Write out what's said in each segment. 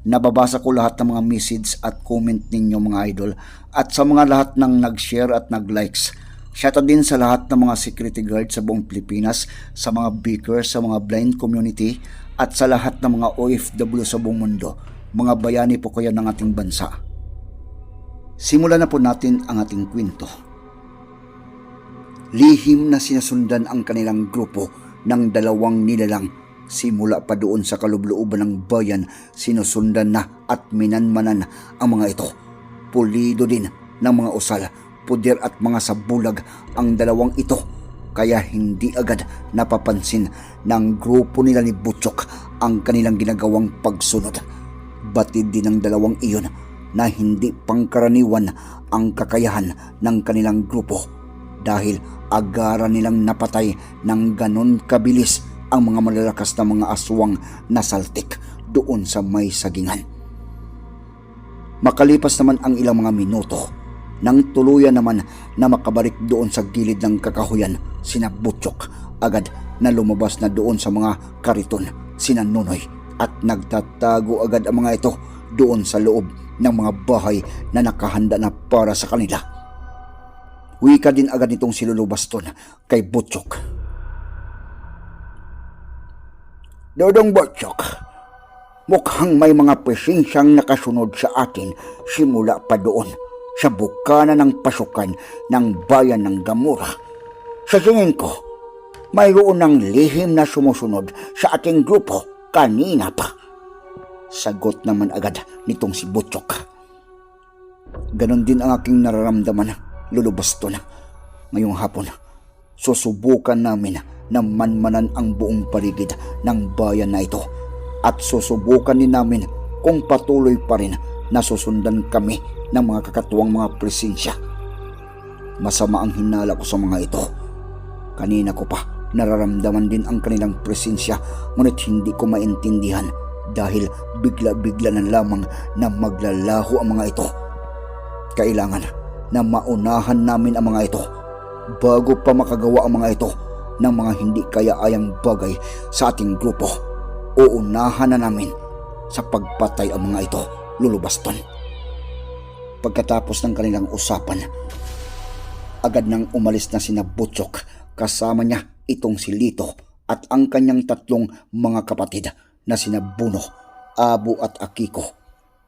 Nababasa ko lahat ng mga message at comment ninyo mga idol at sa mga lahat ng nag-share at nag-likes. Shoutout din sa lahat ng mga security guard sa buong Pilipinas, sa mga beakers, sa mga blind community at sa lahat ng mga OFW sa buong mundo. Mga bayani po kayo ng ating bansa. Simulan na po natin ang ating kwento. Lihim na sinasundan ang kanilang grupo ng dalawang nilalang simula pa doon sa kalublooban ng bayan sinusundan na at minanmanan ang mga ito. Pulido din ng mga usal, puder at mga sabulag ang dalawang ito kaya hindi agad napapansin ng grupo nila ni Butchok ang kanilang ginagawang pagsunod. Batid din ng dalawang iyon na hindi pangkaraniwan ang kakayahan ng kanilang grupo dahil agaran nilang napatay ng ganon kabilis ang mga malalakas na mga aswang na saltik doon sa may sagingan. Makalipas naman ang ilang mga minuto, nang tuluyan naman na makabalik doon sa gilid ng kakahuyan, sina Butchok agad na lumabas na doon sa mga kariton, sina at nagtatago agad ang mga ito doon sa loob ng mga bahay na nakahanda na para sa kanila. Wika din agad nitong si Lolo Baston kay Butchok. Dodong Butchok, mukhang may mga presensyang nakasunod sa atin simula pa doon sa bukana ng pasukan ng bayan ng Gamura. Sa tingin ko, mayroon ng lihim na sumusunod sa ating grupo kanina pa. Sagot naman agad nitong si Butchok. Ganon din ang aking nararamdaman, lulubaston. Ngayong hapon, susubukan namin na manmanan ang buong paligid ng bayan na ito at susubukan din namin kung patuloy pa rin na susundan kami ng mga kakatuwang mga presensya. Masama ang hinala ko sa mga ito. Kanina ko pa nararamdaman din ang kanilang presensya ngunit hindi ko maintindihan dahil bigla-bigla na lamang na maglalaho ang mga ito. Kailangan na maunahan namin ang mga ito bago pa makagawa ang mga ito ng mga hindi kaya-ayang bagay sa ating grupo. Uunahan na namin sa pagpatay ang mga ito, lulubaston. Pagkatapos ng kanilang usapan, agad nang umalis na sina Butchok kasama niya itong si Lito at ang kanyang tatlong mga kapatid na sina Buno, Abu at Akiko.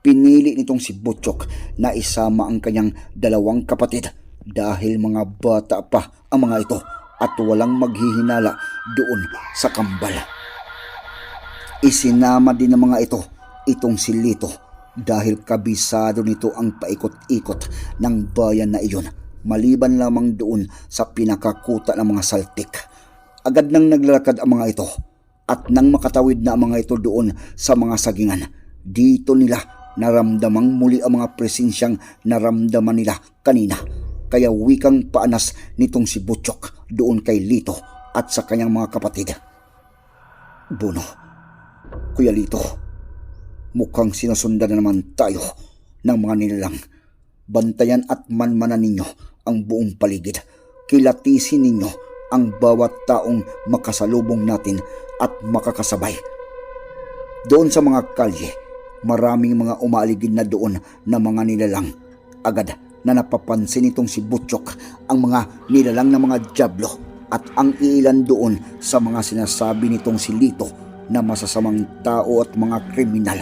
Pinili nitong si Butchok na isama ang kanyang dalawang kapatid dahil mga bata pa ang mga ito at walang maghihinala doon sa kambal. Isinama din ng mga ito itong si Lito dahil kabisado nito ang paikot-ikot ng bayan na iyon maliban lamang doon sa pinakakuta ng mga saltik. Agad nang naglalakad ang mga ito at nang makatawid na ang mga ito doon sa mga sagingan, dito nila naramdamang muli ang mga presensyang naramdaman nila kanina. Kaya wikang paanas nitong si Butchok doon kay Lito at sa kanyang mga kapatid. Buno, Kuya Lito, mukhang sinusundan na naman tayo ng mga nilalang. Bantayan at manmanan ninyo ang buong paligid. Kilatisin ninyo ang bawat taong makasalubong natin at makakasabay. Doon sa mga kalye, maraming mga umaaligid na doon na mga nilalang. Agad na napapansin itong si Butchok ang mga nilalang na mga jablo at ang ilan doon sa mga sinasabi nitong si Lito na masasamang tao at mga kriminal.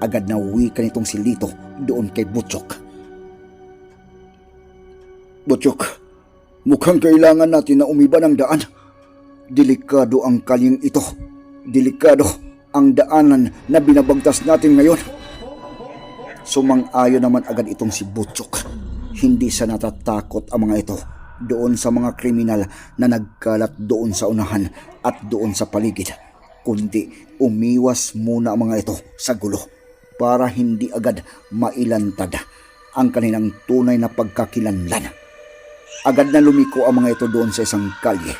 Agad na uwi ka nitong si Lito doon kay Butchok. Butchok, mukhang kailangan natin na umiba ng daan. Delikado ang kaling ito. Delikado ang daanan na binabagtas natin ngayon. Sumang-ayo naman agad itong si Butchok. Hindi sa natatakot ang mga ito doon sa mga kriminal na nagkalat doon sa unahan at doon sa paligid. Kundi umiwas muna ang mga ito sa gulo para hindi agad mailantad ang kanilang tunay na pagkakilanlan. Agad na lumiko ang mga ito doon sa isang kalye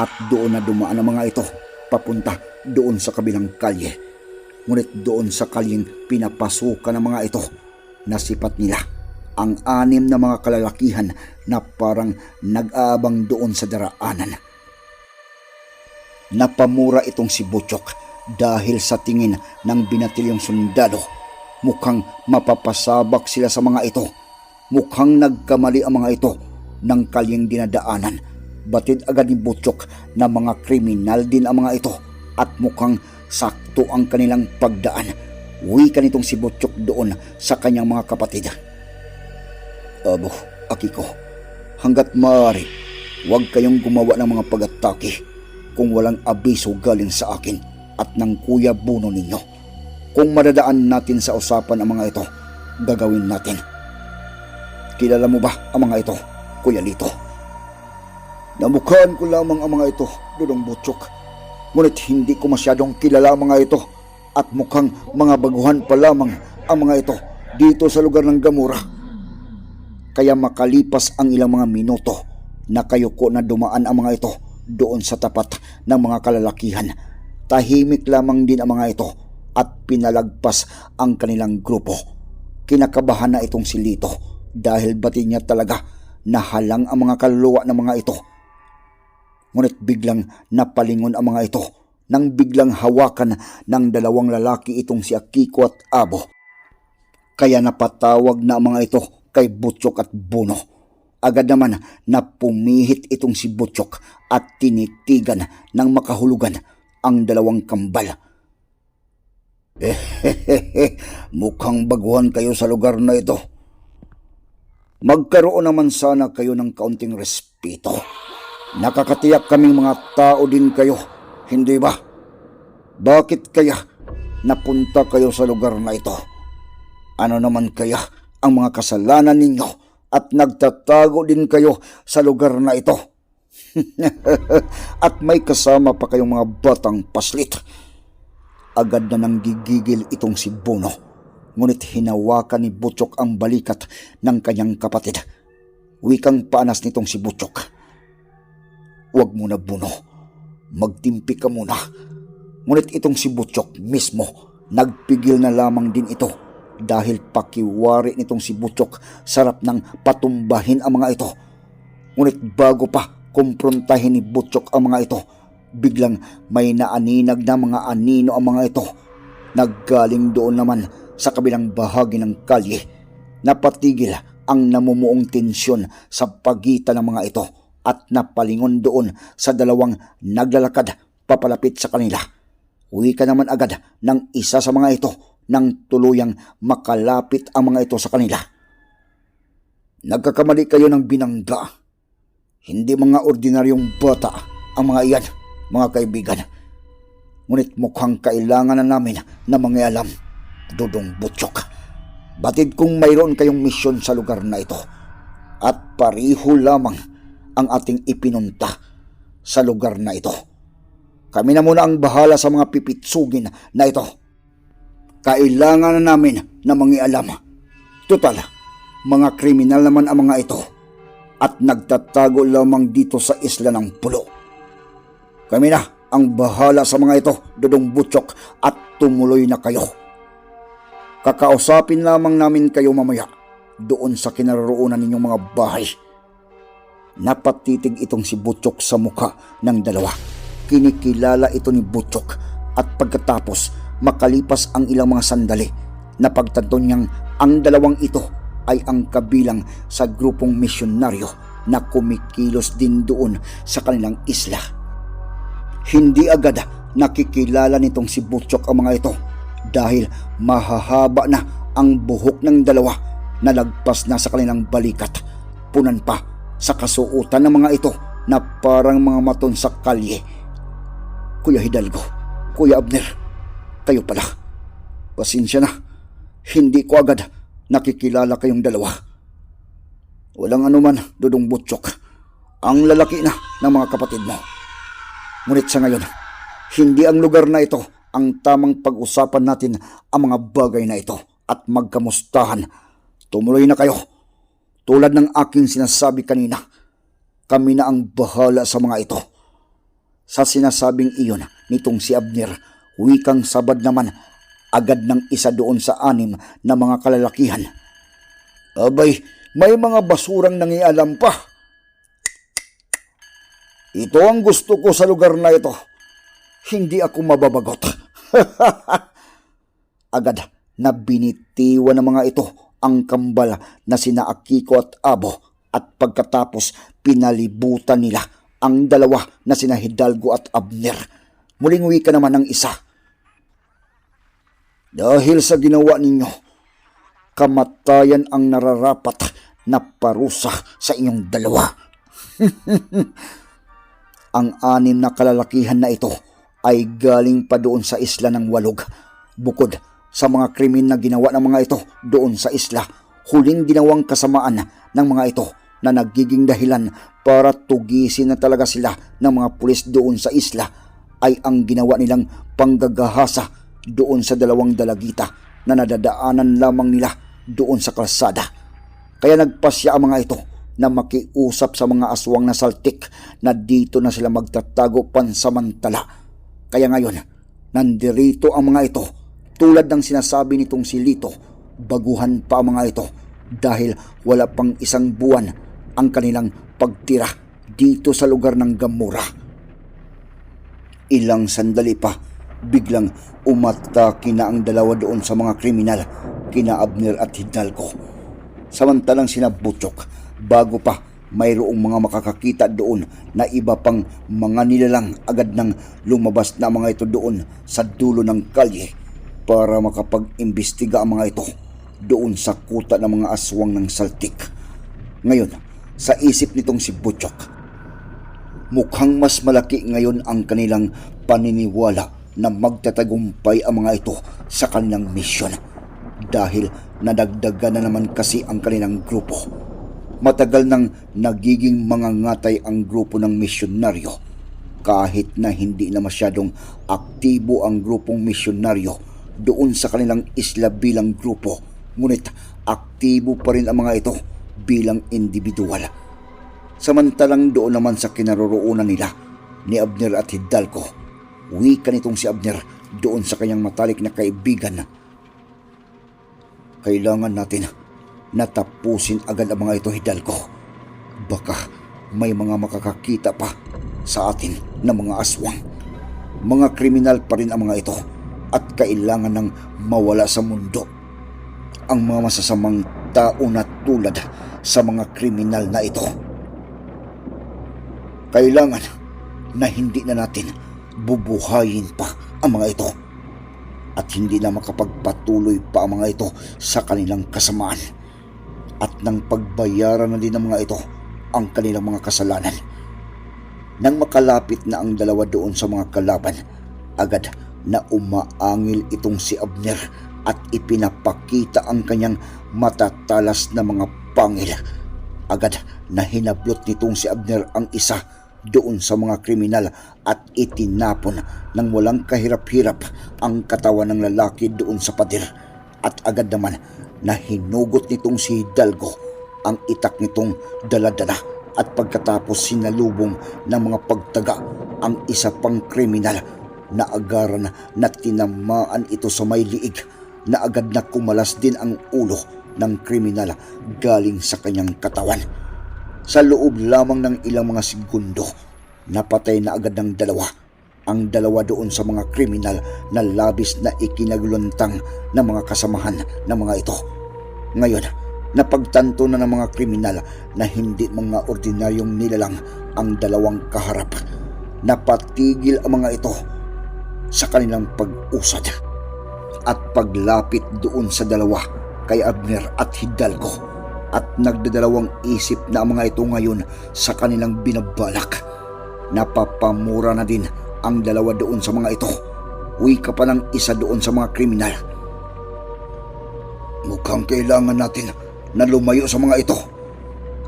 at doon na dumaan ang mga ito papunta doon sa kabilang kalye. Ngunit doon sa kalyeng pinapasukan ng mga ito, nasipat nila ang anim na mga kalalakihan na parang nag-aabang doon sa daraanan. Napamura itong si Butchok dahil sa tingin ng binatilyong sundalo. Mukhang mapapasabak sila sa mga ito. Mukhang nagkamali ang mga ito ng kalyeng dinadaanan. Batid agad ni Butchok na mga kriminal din ang mga ito at mukhang sakto ang kanilang pagdaan. Uwi ka nitong si Butchok doon sa kanyang mga kapatid. Abo, Akiko, hanggat maaari, huwag kayong gumawa ng mga pag-atake kung walang abiso galing sa akin at ng kuya buno ninyo. Kung madadaan natin sa usapan ang mga ito, gagawin natin. Kilala mo ba ang mga ito, Kuya Lito? Namukhaan ko lamang ang mga ito, Dudong Butchok. Ngunit hindi ko masyadong kilala ang mga ito at mukhang mga baguhan pa lamang ang mga ito dito sa lugar ng Gamura. Kaya makalipas ang ilang mga minuto, nakayuko na dumaan ang mga ito doon sa tapat ng mga kalalakihan. Tahimik lamang din ang mga ito at pinalagpas ang kanilang grupo. Kinakabahan na itong si Lito dahil bati niya talaga nahalang ang mga kaluluwa ng mga ito. Ngunit biglang napalingon ang mga ito nang biglang hawakan ng dalawang lalaki itong si Akiko at Abo. Kaya napatawag na ang mga ito kay Butchok at Buno. Agad naman na pumihit itong si Butchok at tinitigan ng makahulugan ang dalawang kambal. Eh, mukhang baguhan kayo sa lugar na ito. Magkaroon naman sana kayo ng kaunting respeto. Nakakatiyak kaming mga tao din kayo, hindi ba? Bakit kaya napunta kayo sa lugar na ito? Ano naman kaya ang mga kasalanan ninyo at nagtatago din kayo sa lugar na ito? at may kasama pa kayong mga batang paslit. Agad na nang gigigil itong si Bono. Ngunit hinawakan ni Butchok ang balikat ng kanyang kapatid. Wikang paanas nitong si Butchok. Huwag muna, Bono. Magtimpi ka muna. Ngunit itong si Butchok mismo, nagpigil na lamang din ito dahil pakiwari nitong si Butchok sarap ng patumbahin ang mga ito. Ngunit bago pa kumprontahin ni Butchok ang mga ito, biglang may naaninag na mga anino ang mga ito. Naggaling doon naman sa kabilang bahagi ng kalye. Napatigil ang namumuong tensyon sa pagitan ng mga ito at napalingon doon sa dalawang naglalakad papalapit sa kanila. Uwi ka naman agad ng isa sa mga ito nang tuluyang makalapit ang mga ito sa kanila. Nagkakamali kayo ng binangga. Hindi mga ordinaryong bata ang mga iyan, mga kaibigan. Ngunit mukhang kailangan na namin na mangialam, Dudong Butchok. Batid kung mayroon kayong misyon sa lugar na ito at pariho lamang ang ating ipinunta sa lugar na ito. Kami na muna ang bahala sa mga pipitsugin na ito. Kailangan na namin na mangialam. Total, mga kriminal naman ang mga ito at nagtatago lamang dito sa isla ng pulo. Kami na ang bahala sa mga ito, Dudong Butchok, at tumuloy na kayo. Kakausapin lamang namin kayo mamaya doon sa kinaroroonan ninyong mga bahay. Napatitig itong si Butchok sa mukha ng dalawa. Kinikilala ito ni Butchok at pagkatapos makalipas ang ilang mga sandali, napagtanto niyang ang dalawang ito ay ang kabilang sa grupong misyonaryo na kumikilos din doon sa kanilang isla. Hindi agad nakikilala nitong si Butchok ang mga ito dahil mahahaba na ang buhok ng dalawa na lagpas na sa kanilang balikat. Punan pa sa kasuotan ng mga ito na parang mga maton sa kalye. Kuya Hidalgo, Kuya Abner, kayo pala. Pasensya na, hindi ko agad nakikilala kayong dalawa. Walang anuman, Dudong Butchok. Ang lalaki na ng mga kapatid mo. Ngunit sa ngayon, hindi ang lugar na ito ang tamang pag-usapan natin ang mga bagay na ito at magkamustahan. Tumuloy na kayo. Tulad ng aking sinasabi kanina, kami na ang bahala sa mga ito. Sa sinasabing iyon nitong si Abner, wikang sabad naman agad ng isa doon sa anim na mga kalalakihan. Abay, may mga basurang nangialam pa. Ito ang gusto ko sa lugar na ito. Hindi ako mababagot. Agad na binitiwan ng mga ito ang kambal na sina Akiko at Abo at pagkatapos pinalibutan nila ang dalawa na sina Hidalgo at Abner. Muling wika naman ng isa. Dahil sa ginawa ninyo, kamatayan ang nararapat na parusa sa inyong dalawa. ang anim na kalalakihan na ito ay galing pa doon sa isla ng Walog. Bukod sa mga krimen na ginawa ng mga ito doon sa isla, huling ginawang kasamaan ng mga ito na nagiging dahilan para tugisin na talaga sila ng mga pulis doon sa isla ay ang ginawa nilang panggagahasa doon sa dalawang dalagita na nadadaanan lamang nila doon sa kalsada. Kaya nagpasya ang mga ito na makiusap sa mga aswang na saltik na dito na sila magtatago pansamantala. Kaya ngayon, nandirito ang mga ito tulad ng sinasabi nitong si Lito, baguhan pa mga ito dahil wala pang isang buwan ang kanilang pagtira dito sa lugar ng Gamura. Ilang sandali pa, biglang umatake na ang dalawa doon sa mga kriminal, kina Abner at Hidalgo. Samantalang sina Butchok, bago pa mayroong mga makakakita doon na iba pang mga nilalang agad nang lumabas na mga ito doon sa dulo ng kalye para makapag-imbestiga ang mga ito doon sa kuta ng mga aswang ng saltik. Ngayon, sa isip nitong si Butchok, mukhang mas malaki ngayon ang kanilang paniniwala na magtatagumpay ang mga ito sa kanilang misyon dahil nadagdagan na naman kasi ang kanilang grupo. Matagal nang nagiging mga ngatay ang grupo ng misyonaryo kahit na hindi na masyadong aktibo ang grupong misyonaryo doon sa kanilang isla bilang grupo ngunit aktibo pa rin ang mga ito bilang individual. Samantalang doon naman sa kinaroroonan nila ni Abner at Hidalgo, wika nitong si Abner doon sa kanyang matalik na kaibigan. Kailangan natin natapusin agad ang mga ito, Hidalgo. Baka may mga makakakita pa sa atin na mga aswang. Mga kriminal pa rin ang mga ito at kailangan ng mawala sa mundo. Ang mga masasamang tao na tulad sa mga kriminal na ito. Kailangan na hindi na natin bubuhayin pa ang mga ito at hindi na makapagpatuloy pa ang mga ito sa kanilang kasamaan at nang pagbayaran na din ng mga ito ang kanilang mga kasalanan. Nang makalapit na ang dalawa doon sa mga kalaban, agad na umaangil itong si Abner at ipinapakita ang kanyang matatalas na mga pangil. Agad na hinablot nitong si Abner ang isa doon sa mga kriminal at itinapon ng walang kahirap-hirap ang katawan ng lalaki doon sa pader. At agad naman na hinugot nitong si Hidalgo ang itak nitong daladala at pagkatapos sinalubong ng mga pagtaga ang isa pang kriminal na agaran na tinamaan ito sa may liig na agad na kumalas din ang ulo ng kriminal galing sa kanyang katawan. Sa loob lamang ng ilang mga segundo, napatay na agad ng dalawa ang dalawa doon sa mga kriminal na labis na ikinagluntang ng mga kasamahan ng mga ito. Ngayon, napagtanto na ng mga kriminal na hindi mga ordinaryong nilalang ang dalawang kaharap. Napatigil ang mga ito sa kanilang pag-usad at paglapit doon sa dalawa kay Abner at Hidalgo. at nagdadalawang isip na mga ito ngayon sa kanilang binabalak. Napapamura na din ang dalawa doon sa mga ito. Uwi ka pa ng isa doon sa mga kriminal. Mukhang kailangan natin na lumayo sa mga ito.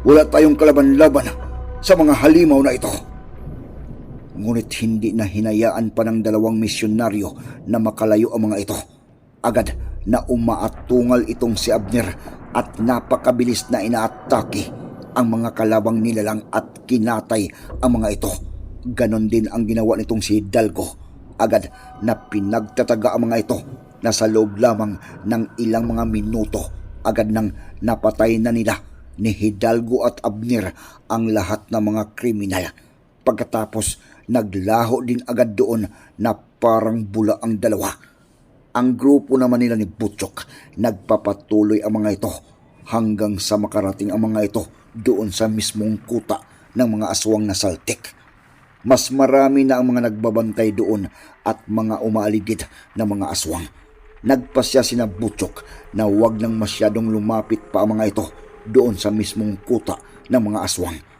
Wala tayong kalaban-laban sa mga halimaw na ito. Ngunit hindi na hinayaan pa ng dalawang misyonaryo na makalayo ang mga ito. Agad na umaatungal itong si Abner at napakabilis na inaatake ang mga kalabang nilalang at kinatay ang mga ito. Ganon din ang ginawa nitong si Hidalgo. Agad na pinagtataga ang mga ito na sa loob lamang ng ilang mga minuto agad nang napatay na nila ni Hidalgo at Abner ang lahat ng mga kriminal. Pagkatapos naglaho din agad doon na parang bula ang dalawa. Ang grupo naman nila ni Butchok nagpapatuloy ang mga ito hanggang sa makarating ang mga ito doon sa mismong kuta ng mga aswang na saltik. Mas marami na ang mga nagbabantay doon at mga umaaligid na mga aswang. Nagpasya sina Butchok na huwag nang masyadong lumapit pa ang mga ito doon sa mismong kuta ng mga aswang.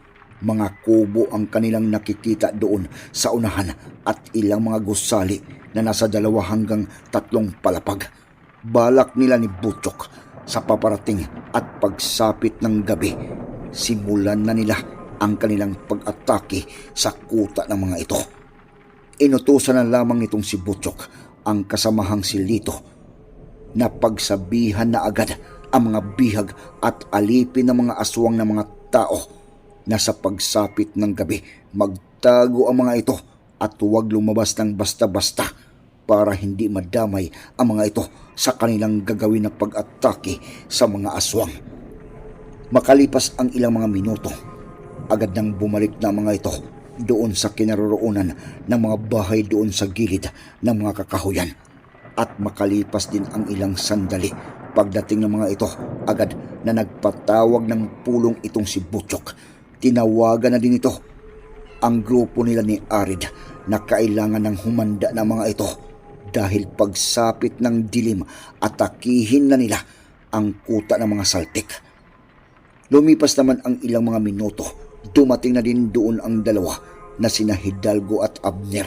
Mga kubo ang kanilang nakikita doon sa unahan at ilang mga gusali na nasa dalawa hanggang tatlong palapag. Balak nila ni Butchok sa paparating at pagsapit ng gabi. Simulan na nila ang kanilang pag-atake sa kuta ng mga ito. Inutusan na lamang itong si Butchok ang kasamahang si Lito na pagsabihan na agad ang mga bihag at alipin ng mga aswang ng mga tao na sa pagsapit ng gabi magtago ang mga ito at huwag lumabas ng basta-basta para hindi madamay ang mga ito sa kanilang gagawin na pag-atake sa mga aswang. Makalipas ang ilang mga minuto, agad nang bumalik na ang mga ito doon sa kinaroroonan ng mga bahay doon sa gilid ng mga kakahuyan. At makalipas din ang ilang sandali pagdating ng mga ito, agad na nagpatawag ng pulong itong si Butchok. Tinawagan na din ito ang grupo nila ni Arid na kailangan ng humanda ng mga ito dahil pagsapit ng dilim atakihin na nila ang kuta ng mga saltik. Lumipas naman ang ilang mga minuto, dumating na din doon ang dalawa na sina Hidalgo at Abner.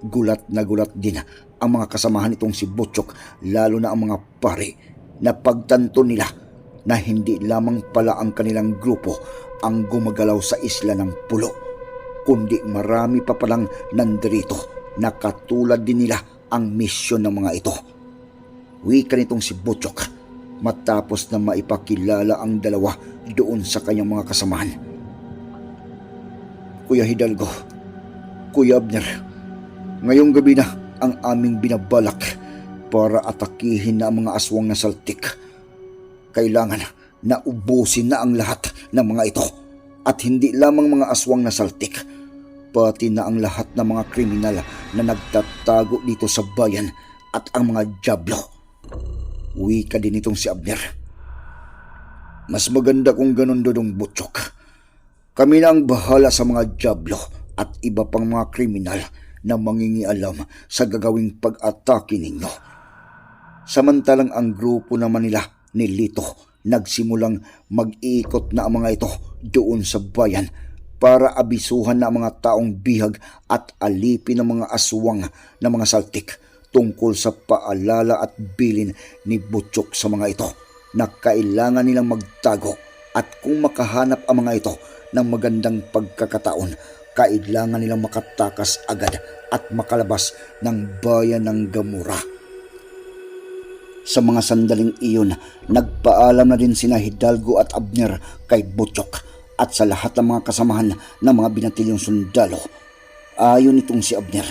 Gulat na gulat din ang mga kasamahan nitong si Butchok, lalo na ang mga pare, na pagtanto nila na hindi lamang pala ang kanilang grupo ang gumagalaw sa isla ng pulo, kundi marami pa palang nandirito na katulad din nila ang misyon ng mga ito. Wika nitong si Butchok matapos na maipakilala ang dalawa doon sa kanyang mga kasamahan. Kuya Hidalgo, Kuya Abner, ngayong gabi na ang aming binabalak para atakihin na ang mga aswang na saltik. Kailangan na ubusin na ang lahat ng mga ito at hindi lamang mga aswang na saltik, pati na ang lahat ng mga kriminal na nagtatago dito sa bayan at ang mga jablo. Uwi ka din itong si Abner. Mas maganda kung ganun dodong butchok. Kami na ang bahala sa mga jablo at iba pang mga kriminal na mangingialam sa gagawing pag-atake ninyo. Samantalang ang grupo naman nila ni Lito nagsimulang mag-iikot na ang mga ito doon sa bayan para abisuhan na ang mga taong bihag at alipin ng mga aswang na mga saltik tungkol sa paalala at bilin ni Butchok sa mga ito na kailangan nilang magtago at kung makahanap ang mga ito ng magandang pagkakataon, kailangan nilang makatakas agad at makalabas ng bayan ng Gamura. Sa mga sandaling iyon, nagpaalam na din sina Hidalgo at Abner kay Butchok at sa lahat ng mga kasamahan ng mga binatilyong sundalo. Ayon itong si Abner,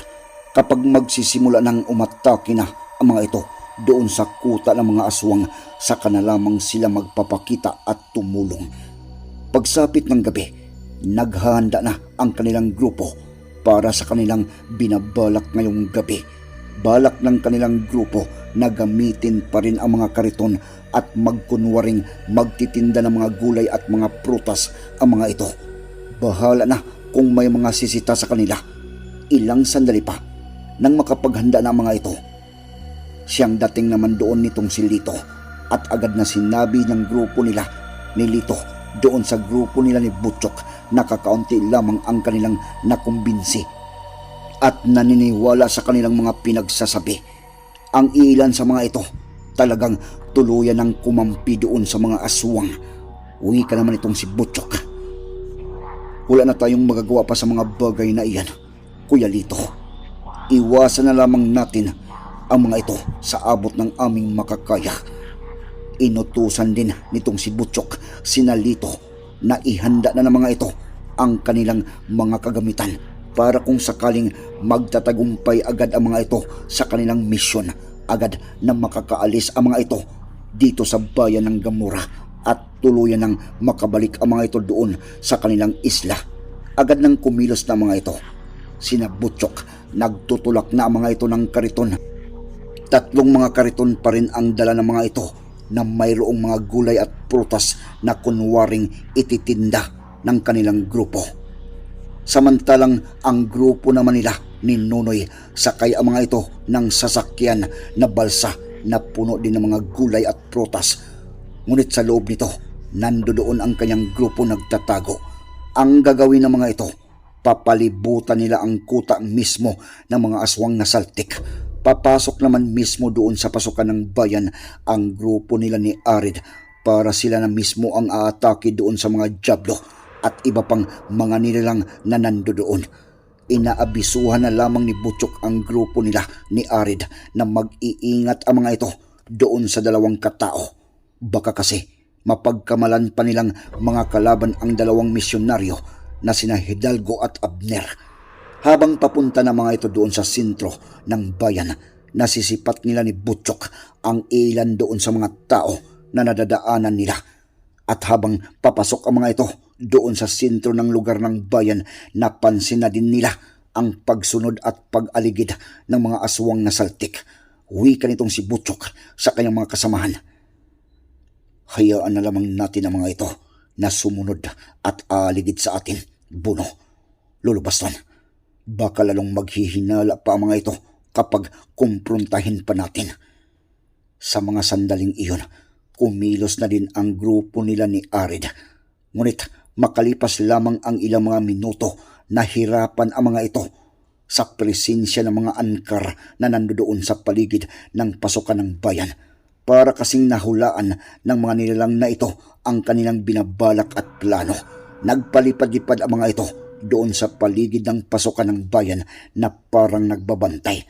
kapag magsisimula ng umatake na ang mga ito doon sa kuta ng mga aswang, saka na lamang sila magpapakita at tumulong. Pagsapit ng gabi, naghahanda na ang kanilang grupo para sa kanilang binabalak ngayong gabi. Balak ng kanilang grupo na gamitin pa rin ang mga kariton at magkunwaring magtitinda ng mga gulay at mga prutas ang mga ito. Bahala na kung may mga sisita sa kanila. Ilang sandali pa nang makapaghanda na mga ito. Siyang dating naman doon nitong si Lito at agad na sinabi ng grupo nila ni Lito doon sa grupo nila ni Butchok nakakaunti lamang ang kanilang nakumbinsi at naniniwala sa kanilang mga pinagsasabi. Ang ilan sa mga ito talagang tuluyan ng kumampi doon sa mga aswang. Uwi ka naman itong si Butchok. Wala na tayong magagawa pa sa mga bagay na iyan, Kuya Lito. Iwasan na lamang natin ang mga ito sa abot ng aming makakaya. Inutusan din nitong si Butchok, sinalito, na ihanda na ng mga ito ang kanilang mga kagamitan para kung sakaling magtatagumpay agad ang mga ito sa kanilang misyon, agad na makakaalis ang mga ito dito sa bayan ng Gamura at tuluyan ng makabalik ang mga ito doon sa kanilang isla. Agad nang kumilos na mga ito. Sina Butchok, nagtutulak na ang mga ito ng kariton Tatlong mga kariton pa rin ang dala ng mga ito na mayroong mga gulay at prutas na kunwaring ititinda ng kanilang grupo. Samantalang ang grupo naman nila ni Nunoy sakay ang mga ito ng sasakyan na balsa na puno din ng mga gulay at prutas. Ngunit sa loob nito, nandoon ang kanyang grupo nagtatago. Ang gagawin ng mga ito, papalibutan nila ang kuta mismo ng mga aswang na saltik Papasok naman mismo doon sa pasukan ng bayan ang grupo nila ni Arid para sila na mismo ang aatake doon sa mga Diablo at iba pang mga nilalang na nando doon. Inaabisuhan na lamang ni Butchok ang grupo nila ni Arid na mag-iingat ang mga ito doon sa dalawang katao. Baka kasi mapagkamalan pa nilang mga kalaban ang dalawang misyonaryo na sina Hidalgo at Abner habang papunta na mga ito doon sa sentro ng bayan, nasisipat nila ni Butchok ang ilan doon sa mga tao na nadadaanan nila. At habang papasok ang mga ito doon sa sentro ng lugar ng bayan, napansin na din nila ang pagsunod at pag-aligid ng mga aswang na saltik. Wika nitong si Butchok sa kanyang mga kasamahan. Hayaan na lamang natin ang mga ito na sumunod at aligid sa atin, Buno. Lulubastan Baka lalong maghihinala pa ang mga ito kapag kumprontahin pa natin. Sa mga sandaling iyon, kumilos na din ang grupo nila ni Arid. Ngunit makalipas lamang ang ilang mga minuto, nahirapan ang mga ito sa presensya ng mga angkar na nandoon sa paligid ng pasukan ng bayan para kasing nahulaan ng mga nilalang na ito ang kanilang binabalak at plano. Nagpalipad-lipad ang mga ito doon sa paligid ng pasukan ng bayan na parang nagbabantay.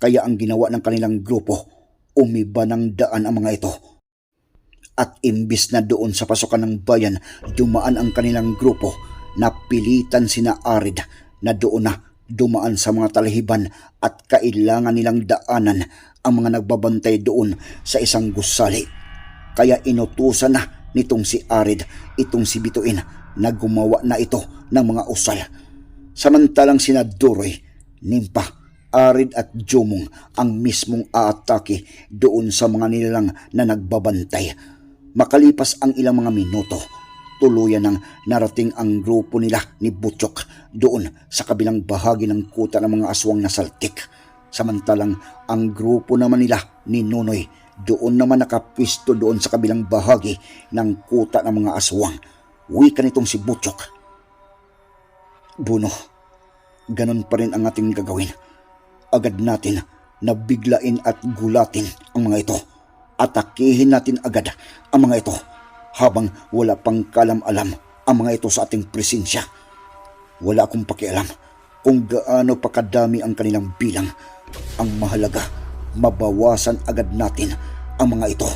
Kaya ang ginawa ng kanilang grupo, umiba ng daan ang mga ito. At imbis na doon sa pasukan ng bayan, dumaan ang kanilang grupo, napilitan sina Arid na doon na dumaan sa mga talahiban at kailangan nilang daanan ang mga nagbabantay doon sa isang gusali. Kaya inutusan na nitong si Arid itong si Bituin na gumawa na ito ng mga usal. Samantalang sina Duroy, Nimpa, Arid at Jumong ang mismong aatake doon sa mga nilalang na nagbabantay. Makalipas ang ilang mga minuto, tuluyan nang narating ang grupo nila ni Butchok doon sa kabilang bahagi ng kuta ng mga aswang na saltik. Samantalang ang grupo naman nila ni Nunoy doon naman nakapwisto doon sa kabilang bahagi ng kuta ng mga aswang wika nitong si Butchok. Buno, ganun pa rin ang ating gagawin. Agad natin na biglain at gulatin ang mga ito. Atakihin natin agad ang mga ito habang wala pang kalam-alam ang mga ito sa ating presensya. Wala akong pakialam kung gaano pa kadami ang kanilang bilang. Ang mahalaga, mabawasan agad natin ang mga ito.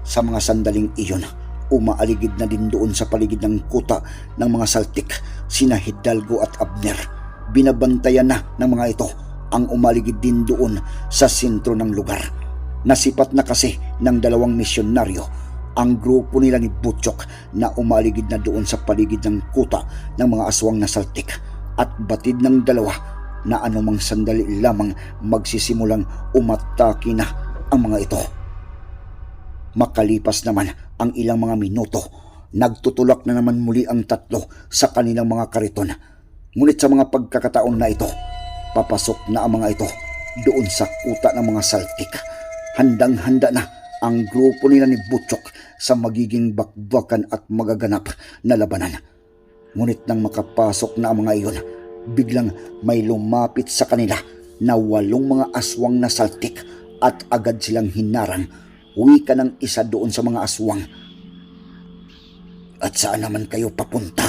Sa mga sandaling iyon, umaaligid na din doon sa paligid ng kuta ng mga saltik, sina Hidalgo at Abner. Binabantayan na ng mga ito ang umaligid din doon sa sentro ng lugar. Nasipat na kasi ng dalawang misyonaryo ang grupo nila ni Butchok na umaligid na doon sa paligid ng kuta ng mga aswang na saltik at batid ng dalawa na anumang sandali lamang magsisimulang umatake na ang mga ito. Makalipas naman ang ilang mga minuto, nagtutulak na naman muli ang tatlo sa kanilang mga kariton. Ngunit sa mga pagkakataon na ito, papasok na ang mga ito doon sa kuta ng mga saltik. Handang-handa na ang grupo nila ni Butchok sa magiging bakbakan at magaganap na labanan. Ngunit nang makapasok na ang mga iyon, biglang may lumapit sa kanila na walong mga aswang na saltik at agad silang hinarang. Uwi ka ng isa doon sa mga aswang. At saan naman kayo papunta?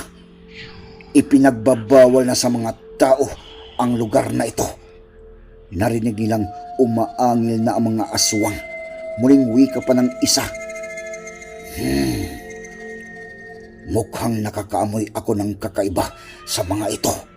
Ipinagbabawal na sa mga tao ang lugar na ito. Narinig nilang umaangil na ang mga aswang. Muling wika pa ng isa. Hmm. Mukhang nakakaamoy ako ng kakaiba sa mga ito.